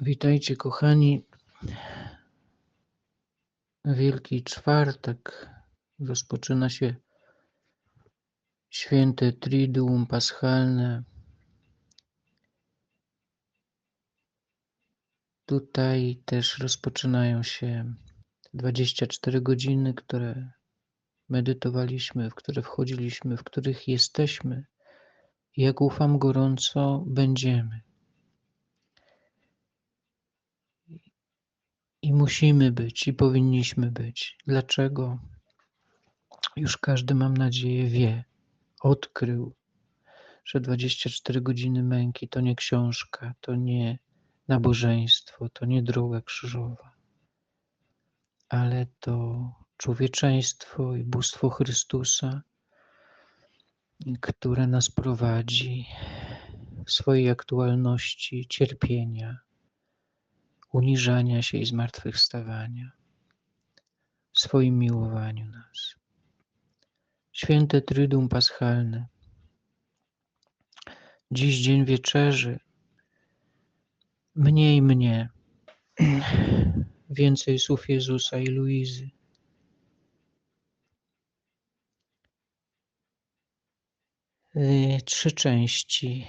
Witajcie, kochani. Wielki Czwartek. Rozpoczyna się święte Triduum Paschalne. Tutaj też rozpoczynają się 24 godziny, które medytowaliśmy, w które wchodziliśmy, w których jesteśmy. Jak ufam gorąco, będziemy. I musimy być, i powinniśmy być. Dlaczego? Już każdy, mam nadzieję, wie, odkrył, że 24 godziny męki to nie książka, to nie nabożeństwo, to nie droga krzyżowa, ale to człowieczeństwo i bóstwo Chrystusa, które nas prowadzi w swojej aktualności cierpienia, uniżania się i zmartwychwstawania, w swoim miłowaniu nas. Święte Trydum Paschalne. Dziś dzień wieczerzy. Mniej mnie, więcej słów Jezusa i Luizy. Y, trzy części.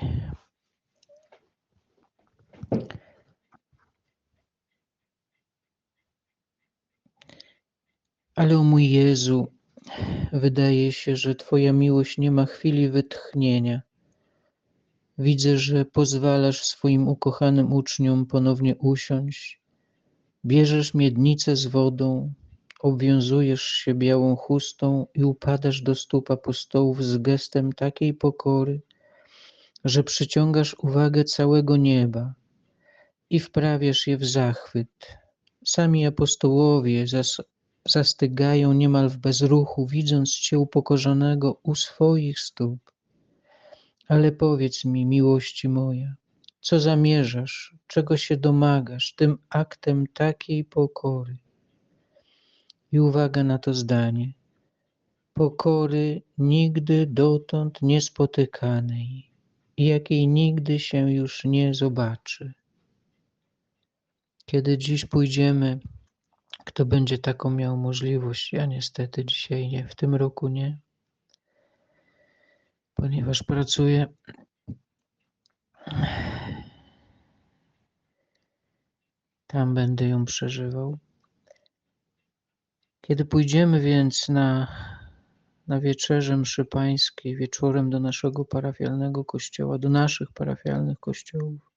Ale o mój Jezu, wydaje się, że Twoja miłość nie ma chwili wytchnienia. Widzę, że pozwalasz swoim ukochanym uczniom ponownie usiąść. Bierzesz miednicę z wodą, obwiązujesz się białą chustą i upadasz do stóp apostołów z gestem takiej pokory, że przyciągasz uwagę całego nieba i wprawiasz je w zachwyt. Sami apostołowie zastygają niemal w bezruchu, widząc Cię upokorzonego u swoich stóp. Ale powiedz mi, miłości moja, co zamierzasz, czego się domagasz tym aktem takiej pokory? I uwaga na to zdanie. Pokory nigdy dotąd niespotykanej i jakiej nigdy się już nie zobaczy. Kiedy dziś pójdziemy kto będzie taką miał możliwość? Ja niestety dzisiaj nie, w tym roku nie, ponieważ pracuję. Tam będę ją przeżywał. Kiedy pójdziemy więc na, na wieczerzę mszy pańskiej, wieczorem do naszego parafialnego kościoła, do naszych parafialnych kościołów,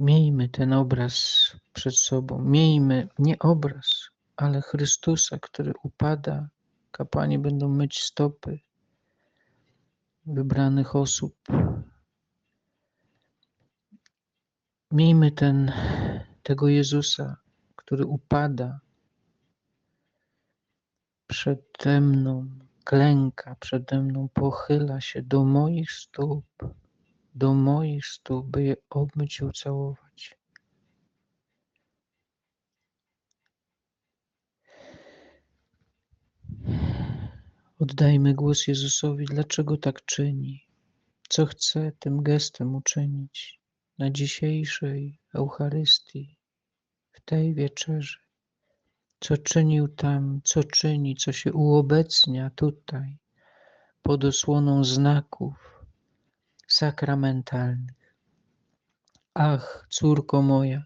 Miejmy ten obraz przed sobą. Miejmy nie obraz, ale Chrystusa, który upada. Kapłani będą myć stopy wybranych osób. Miejmy ten, tego Jezusa, który upada przede mną, klęka przede mną, pochyla się do moich stóp do moich stóp, by je obmyć i ucałować. Oddajmy głos Jezusowi, dlaczego tak czyni, co chce tym gestem uczynić na dzisiejszej Eucharystii, w tej wieczerzy, co czynił tam, co czyni, co się uobecnia tutaj, pod osłoną znaków, sakramentalnych. Ach, córko moja,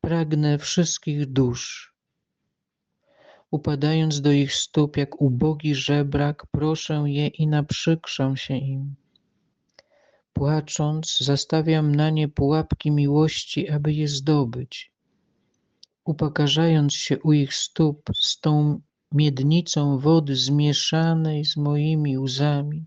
pragnę wszystkich dusz. Upadając do ich stóp jak ubogi żebrak, proszę je i naprzykrzam się im. Płacząc, zastawiam na nie pułapki miłości, aby je zdobyć. Upokarzając się u ich stóp z tą miednicą wody zmieszanej z moimi łzami,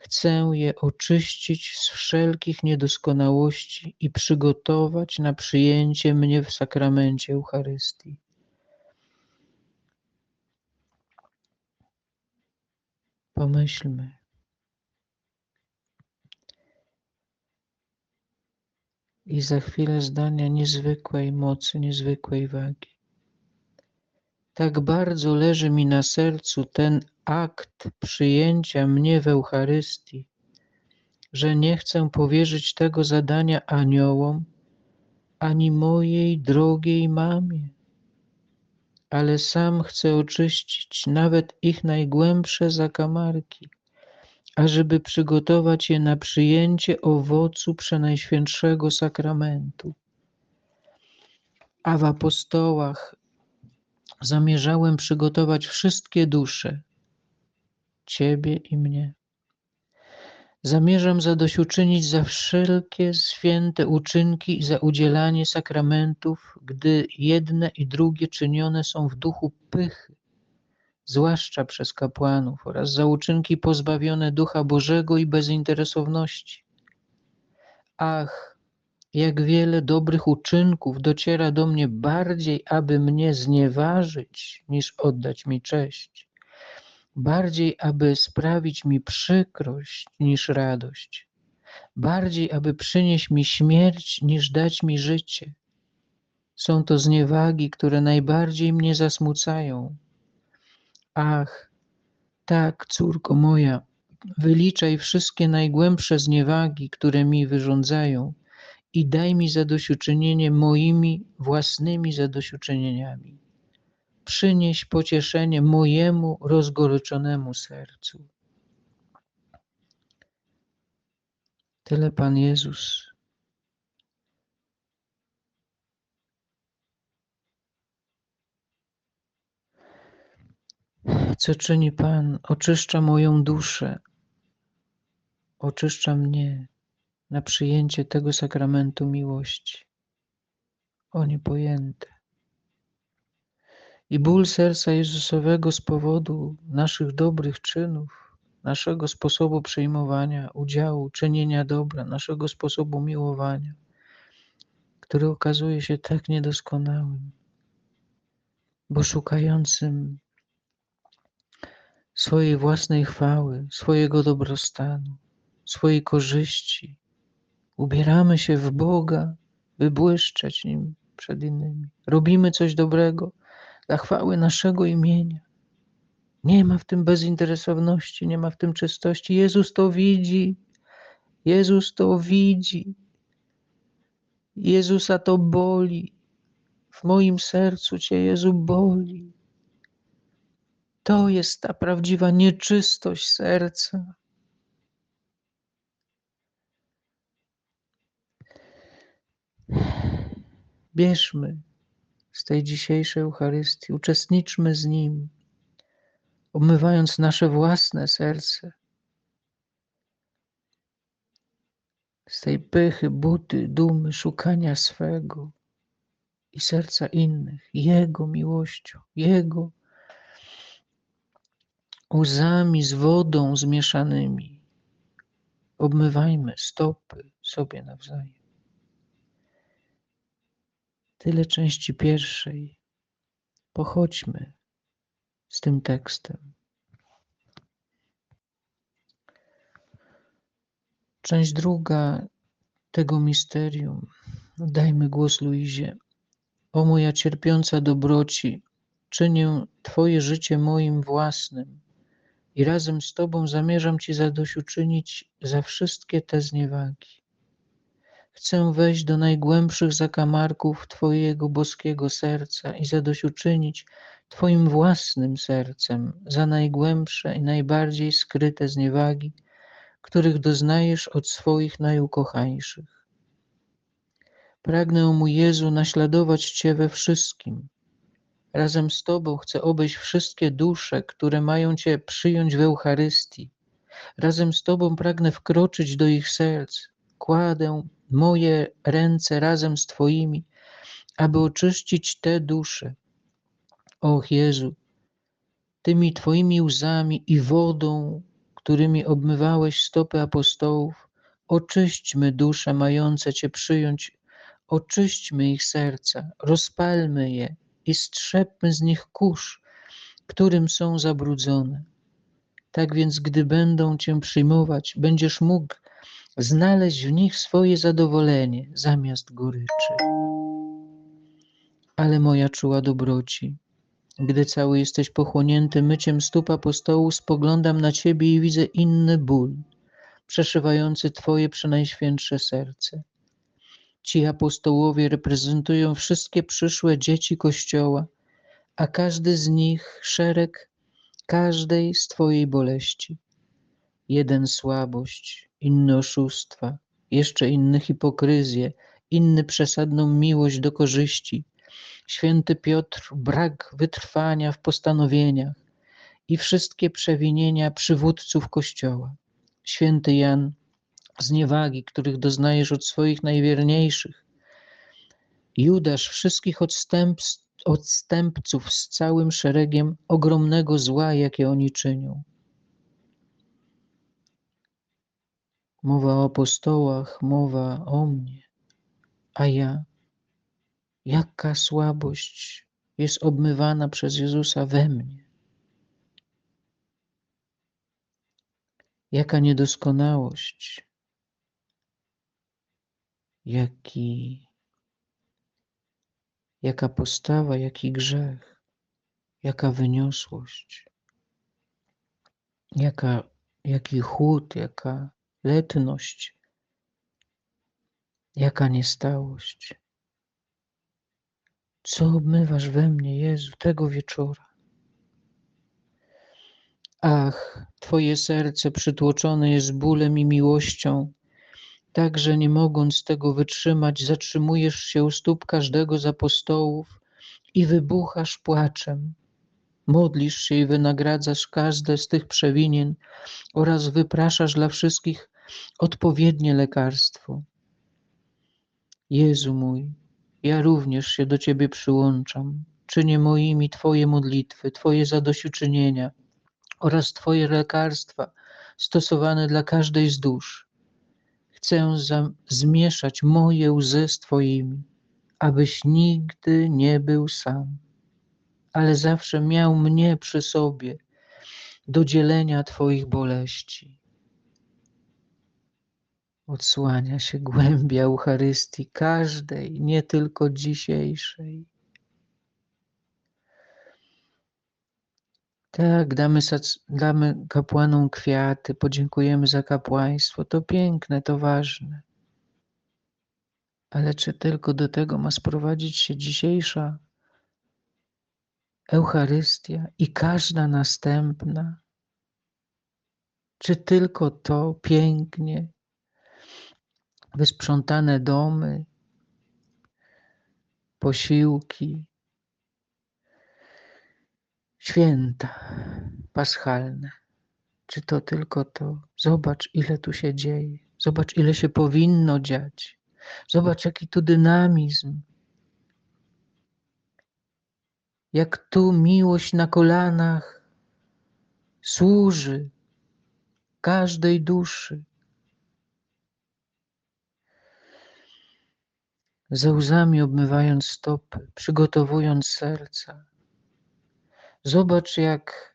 Chcę je oczyścić z wszelkich niedoskonałości i przygotować na przyjęcie mnie w sakramencie Eucharystii. Pomyślmy. I za chwilę zdania niezwykłej mocy, niezwykłej wagi. Tak bardzo leży mi na sercu ten akt przyjęcia mnie w Eucharystii, że nie chcę powierzyć tego zadania aniołom ani mojej drogiej mamie, ale sam chcę oczyścić nawet ich najgłębsze zakamarki, ażeby przygotować je na przyjęcie owocu Przenajświętszego Sakramentu. A w apostołach zamierzałem przygotować wszystkie dusze, Ciebie i mnie. Zamierzam zadośćuczynić za wszelkie święte uczynki i za udzielanie sakramentów, gdy jedne i drugie czynione są w duchu pychy, zwłaszcza przez kapłanów, oraz za uczynki pozbawione ducha Bożego i bezinteresowności. Ach, jak wiele dobrych uczynków dociera do mnie bardziej, aby mnie znieważyć, niż oddać mi cześć bardziej aby sprawić mi przykrość niż radość, bardziej aby przynieść mi śmierć niż dać mi życie. Są to zniewagi, które najbardziej mnie zasmucają. Ach, tak, córko moja, wyliczaj wszystkie najgłębsze zniewagi, które mi wyrządzają i daj mi zadośćuczynienie moimi własnymi zadośćuczynieniami przynieś pocieszenie mojemu rozgoryczonemu sercu. Tyle Pan Jezus. Co czyni Pan? Oczyszcza moją duszę, oczyszcza mnie na przyjęcie tego sakramentu miłości. O niepojęte. I ból serca Jezusowego z powodu naszych dobrych czynów, naszego sposobu przyjmowania udziału, czynienia dobra, naszego sposobu miłowania, który okazuje się tak niedoskonałym, bo szukającym swojej własnej chwały, swojego dobrostanu, swojej korzyści. Ubieramy się w Boga, by błyszczeć Nim przed innymi. Robimy coś dobrego, dla chwały naszego imienia. Nie ma w tym bezinteresowności, nie ma w tym czystości. Jezus to widzi. Jezus to widzi. Jezusa to boli. W moim sercu Cię, Jezu, boli. To jest ta prawdziwa nieczystość serca. Bierzmy z tej dzisiejszej Eucharystii, uczestniczmy z Nim, obmywając nasze własne serce z tej pychy, buty, dumy, szukania swego i serca innych, Jego miłością, Jego łzami z wodą zmieszanymi. Obmywajmy stopy sobie nawzajem. Tyle części pierwszej. Pochodźmy z tym tekstem. Część druga tego misterium. Dajmy głos Luizie. O moja cierpiąca dobroci, czynię Twoje życie moim własnym i razem z Tobą zamierzam Ci zadośćuczynić za wszystkie te zniewagi. Chcę wejść do najgłębszych zakamarków Twojego boskiego serca i zadośćuczynić Twoim własnym sercem za najgłębsze i najbardziej skryte zniewagi, których doznajesz od swoich najukochańszych. Pragnę, mój Jezu, naśladować Cię we wszystkim. Razem z Tobą chcę obejść wszystkie dusze, które mają Cię przyjąć w Eucharystii. Razem z Tobą pragnę wkroczyć do ich serc. Kładę moje ręce razem z Twoimi, aby oczyścić te dusze. Och Jezu, tymi Twoimi łzami i wodą, którymi obmywałeś stopy apostołów, oczyśćmy dusze mające Cię przyjąć, oczyśćmy ich serca, rozpalmy je i strzepmy z nich kurz, którym są zabrudzone. Tak więc, gdy będą Cię przyjmować, będziesz mógł znaleźć w nich swoje zadowolenie zamiast goryczy. Ale moja czuła dobroci, Gdy cały jesteś pochłonięty myciem stóp apostołu, spoglądam na Ciebie i widzę inny ból, przeszywający Twoje przenajświętsze serce. Ci apostołowie reprezentują wszystkie przyszłe dzieci Kościoła, a każdy z nich szereg każdej z Twojej boleści. Jeden słabość, inny oszustwa, jeszcze inny hipokryzję, inny przesadną miłość do korzyści. Święty Piotr brak wytrwania w postanowieniach i wszystkie przewinienia przywódców Kościoła. Święty Jan zniewagi, których doznajesz od swoich najwierniejszych. Judasz wszystkich odstępstw, odstępców z całym szeregiem ogromnego zła, jakie oni czynią. Mowa o apostołach, mowa o mnie, a ja, jaka słabość jest obmywana przez Jezusa we mnie. Jaka niedoskonałość, jaki, jaka postawa, jaki grzech, jaka wyniosłość, jaka, jaki chłód, jaka letność, jaka niestałość. Co obmywasz we mnie, Jezu, tego wieczora? Ach, Twoje serce przytłoczone jest bólem i miłością, tak że nie mogąc tego wytrzymać, zatrzymujesz się u stóp każdego z apostołów i wybuchasz płaczem. Modlisz się i wynagradzasz każde z tych przewinien oraz wypraszasz dla wszystkich odpowiednie lekarstwo. Jezu mój, ja również się do Ciebie przyłączam. Czynię moimi Twoje modlitwy, Twoje zadośćuczynienia oraz Twoje lekarstwa stosowane dla każdej z dusz. Chcę zmieszać moje łzy z Twoimi, abyś nigdy nie był sam, ale zawsze miał mnie przy sobie do dzielenia Twoich boleści odsłania się głębia Eucharystii, każdej, nie tylko dzisiejszej. Tak, damy, damy kapłanom kwiaty, podziękujemy za kapłaństwo. To piękne, to ważne. Ale czy tylko do tego ma sprowadzić się dzisiejsza Eucharystia i każda następna? Czy tylko to pięknie wysprzątane domy, posiłki, święta paschalne. Czy to tylko to? Zobacz, ile tu się dzieje. Zobacz, ile się powinno dziać. Zobacz, jaki tu dynamizm. Jak tu miłość na kolanach służy każdej duszy. Ze łzami obmywając stopy, przygotowując serca. Zobacz, jak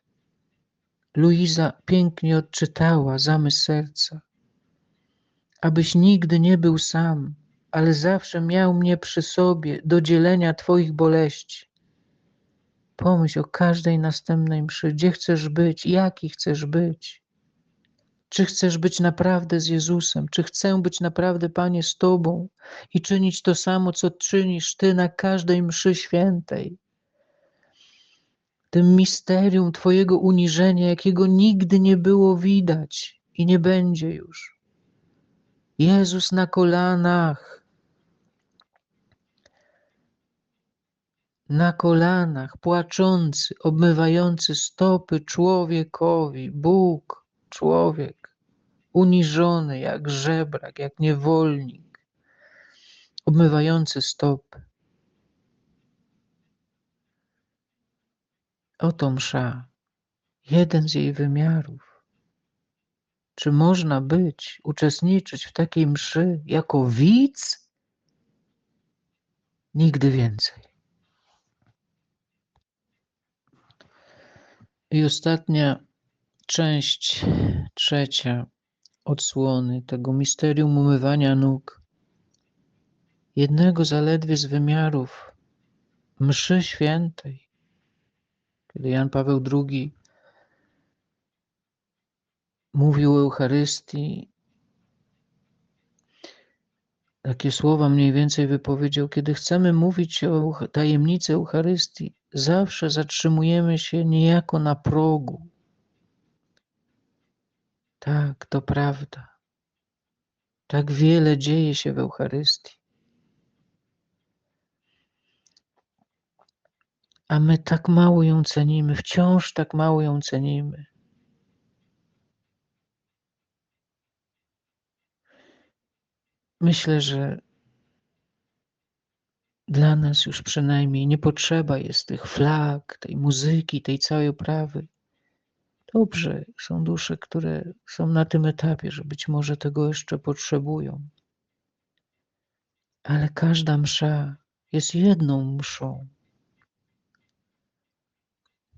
Luiza pięknie odczytała zamysł serca. Abyś nigdy nie był sam, ale zawsze miał mnie przy sobie do dzielenia Twoich boleści. Pomyśl o każdej następnej mszy, gdzie chcesz być, jaki chcesz być. Czy chcesz być naprawdę z Jezusem? Czy chcę być naprawdę, Panie, z Tobą i czynić to samo, co czynisz Ty na każdej mszy świętej? Tym misterium Twojego uniżenia, jakiego nigdy nie było widać i nie będzie już. Jezus na kolanach, na kolanach, płaczący, obmywający stopy człowiekowi, Bóg człowiek, uniżony jak żebrak, jak niewolnik, obmywający stopy. Oto msza, jeden z jej wymiarów. Czy można być, uczestniczyć w takiej mszy jako widz? Nigdy więcej. I ostatnia Część trzecia odsłony tego misterium umywania nóg, jednego zaledwie z wymiarów mszy świętej, Kiedy Jan Paweł II mówił o Eucharystii, takie słowa mniej więcej wypowiedział, kiedy chcemy mówić o tajemnicy Eucharystii, zawsze zatrzymujemy się niejako na progu. Tak, to prawda. Tak wiele dzieje się w Eucharystii. A my tak mało ją cenimy, wciąż tak mało ją cenimy. Myślę, że dla nas już przynajmniej nie potrzeba jest tych flag, tej muzyki, tej całej oprawy. Dobrze, są dusze, które są na tym etapie, że być może tego jeszcze potrzebują. Ale każda msza jest jedną mszą.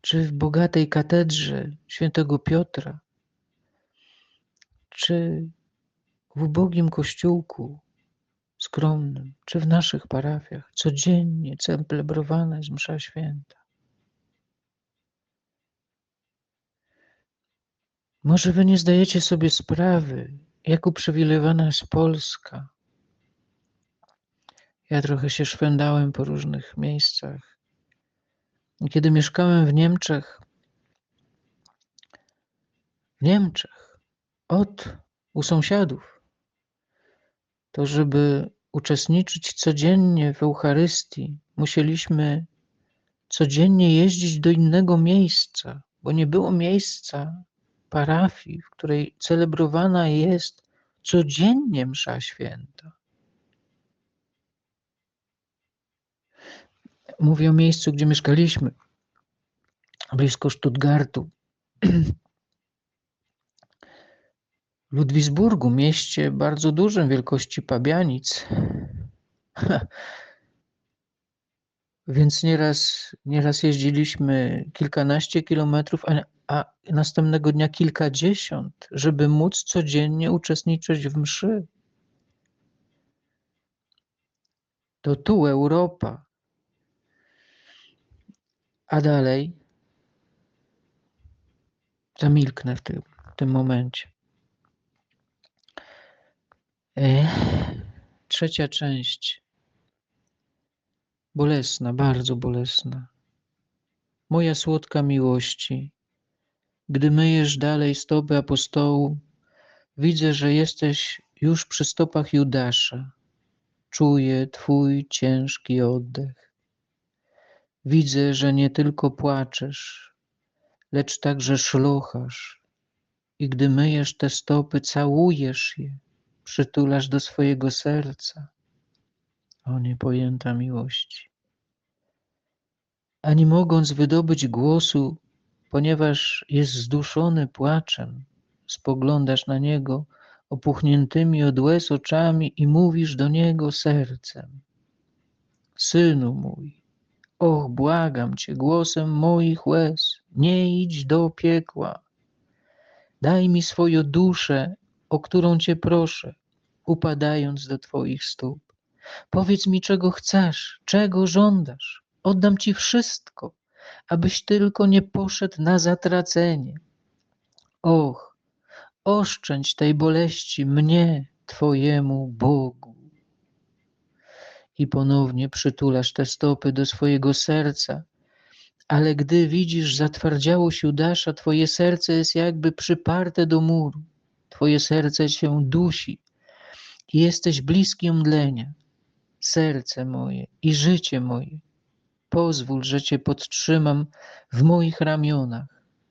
Czy w bogatej katedrze świętego Piotra, czy w ubogim kościółku skromnym, czy w naszych parafiach codziennie celebrowana jest msza święta. Może wy nie zdajecie sobie sprawy, jak uprzywilejowana jest Polska. Ja trochę się szwendałem po różnych miejscach. Kiedy mieszkałem w Niemczech, w Niemczech, od u sąsiadów, to żeby uczestniczyć codziennie w Eucharystii, musieliśmy codziennie jeździć do innego miejsca, bo nie było miejsca parafii, w której celebrowana jest codziennie msza święta. Mówię o miejscu, gdzie mieszkaliśmy, blisko Stuttgartu. Ludwisburgu, mieście bardzo dużym wielkości Pabianic, więc nieraz, nieraz jeździliśmy kilkanaście kilometrów, a następnego dnia kilkadziesiąt, żeby móc codziennie uczestniczyć w mszy. To tu Europa. A dalej zamilknę w tym, w tym momencie. Trzecia część. Bolesna, bardzo bolesna. Moja słodka miłości, gdy myjesz dalej stopy apostołu, widzę, że jesteś już przy stopach Judasza. Czuję Twój ciężki oddech. Widzę, że nie tylko płaczesz, lecz także szlochasz. I gdy myjesz te stopy, całujesz je, przytulasz do swojego serca. O niepojęta miłości. A nie mogąc wydobyć głosu, ponieważ jest zduszony płaczem, spoglądasz na niego opuchniętymi od łez oczami i mówisz do niego sercem: Synu mój, och, błagam cię głosem moich łez, nie idź do piekła. Daj mi swoją duszę, o którą cię proszę, upadając do twoich stóp. Powiedz mi, czego chcesz, czego żądasz. Oddam ci wszystko, abyś tylko nie poszedł na zatracenie. Och, oszczędź tej boleści mnie, Twojemu Bogu. I ponownie przytulasz te stopy do swojego serca, ale gdy widzisz zatwardziałość Judasza, Twoje serce jest jakby przyparte do muru. Twoje serce się dusi i jesteś bliski omdlenia. Serce moje i życie moje, pozwól, że Cię podtrzymam w moich ramionach.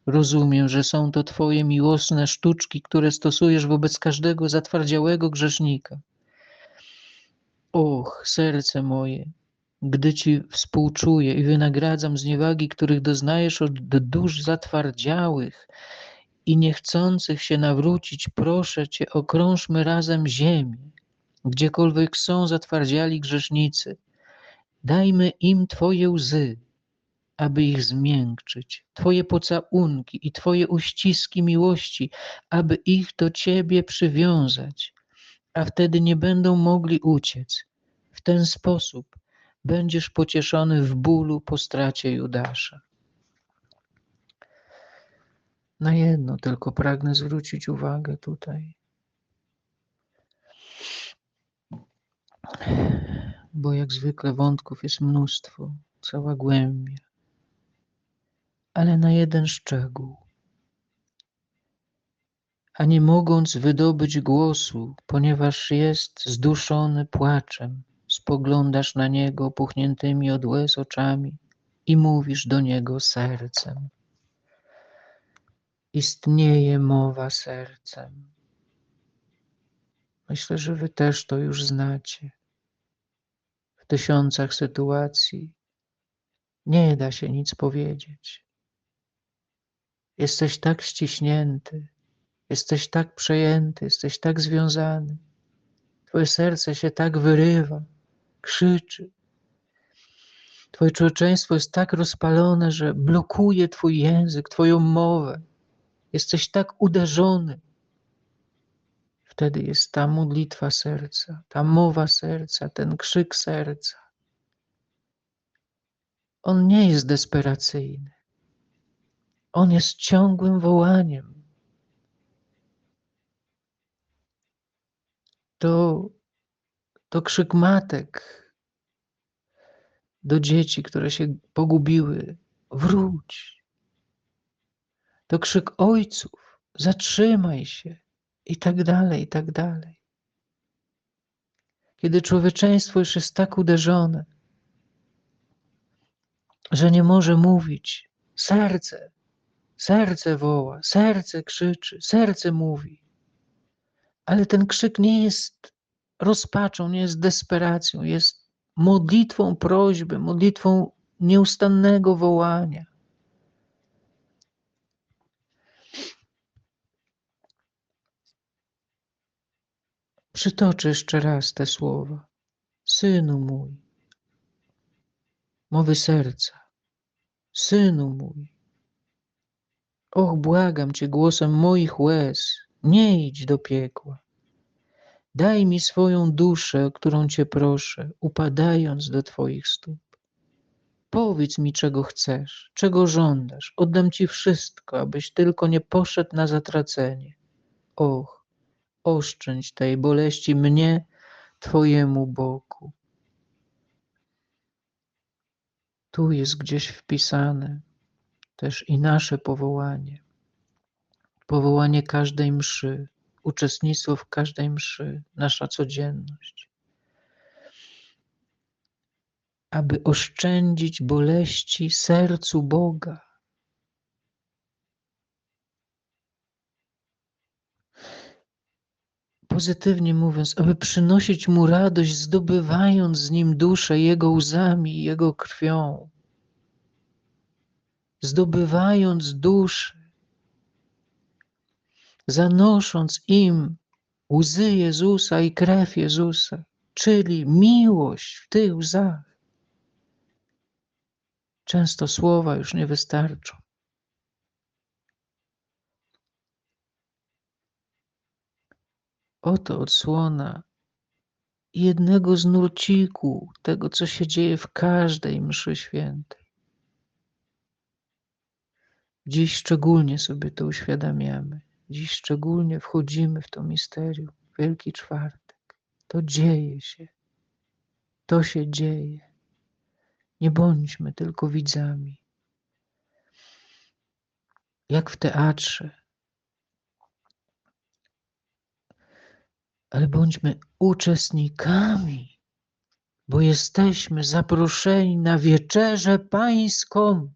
Rozumiem, że są to Twoje miłosne sztuczki, które stosujesz wobec każdego zatwardziałego grzesznika. Och, serce moje, gdy Ci współczuję i wynagradzam zniewagi, których doznajesz od dusz zatwardziałych i niechcących się nawrócić, proszę Cię, okrążmy razem ziemię, gdziekolwiek są zatwardziali grzesznicy. Dajmy im Twoje łzy, aby ich zmiękczyć, Twoje pocałunki i Twoje uściski miłości, aby ich do Ciebie przywiązać, a wtedy nie będą mogli uciec. W ten sposób będziesz pocieszony w bólu po stracie Judasza. Na jedno tylko pragnę zwrócić uwagę tutaj. Bo jak zwykle wątków jest mnóstwo, cała głębia. Ale na jeden szczegół. A nie mogąc wydobyć głosu, ponieważ jest zduszony płaczem, spoglądasz na niego puchniętymi od łez oczami i mówisz do niego sercem istnieje mowa sercem. Myślę, że Wy też to już znacie. Tysiącach sytuacji nie da się nic powiedzieć. Jesteś tak ściśnięty, jesteś tak przejęty, jesteś tak związany. Twoje serce się tak wyrywa, krzyczy. Twoje człowieczeństwo jest tak rozpalone, że blokuje Twój język, Twoją mowę. Jesteś tak uderzony. Wtedy jest ta modlitwa serca, ta mowa serca, ten krzyk serca. On nie jest desperacyjny. On jest ciągłym wołaniem. To, to krzyk matek do dzieci, które się pogubiły. Wróć, to krzyk ojców, zatrzymaj się i tak dalej, i tak dalej. Kiedy człowieczeństwo już jest tak uderzone, że nie może mówić, serce, serce woła, serce krzyczy, serce mówi. Ale ten krzyk nie jest rozpaczą, nie jest desperacją, jest modlitwą prośby, modlitwą nieustannego wołania. Przytoczę jeszcze raz te słowa. Synu mój, mowy serca, synu mój. Och, błagam cię głosem moich łez, nie idź do piekła. Daj mi swoją duszę, o którą cię proszę, upadając do twoich stóp. Powiedz mi, czego chcesz, czego żądasz. Oddam ci wszystko, abyś tylko nie poszedł na zatracenie. Och, oszczędź tej boleści mnie, Twojemu boku. Tu jest gdzieś wpisane też i nasze powołanie. Powołanie każdej mszy, uczestnictwo w każdej mszy, nasza codzienność. Aby oszczędzić boleści sercu Boga pozytywnie mówiąc, aby przynosić mu radość, zdobywając z nim duszę jego łzami, jego krwią. Zdobywając duszę, zanosząc im łzy Jezusa i krew Jezusa, czyli miłość w tych łzach. Często słowa już nie wystarczą. Oto odsłona jednego z nurciku tego, co się dzieje w każdej mszy świętej. Dziś szczególnie sobie to uświadamiamy. Dziś szczególnie wchodzimy w to misterium, Wielki Czwartek. To dzieje się. To się dzieje. Nie bądźmy tylko widzami. Jak w teatrze, ale bądźmy uczestnikami, bo jesteśmy zaproszeni na wieczerzę pańską.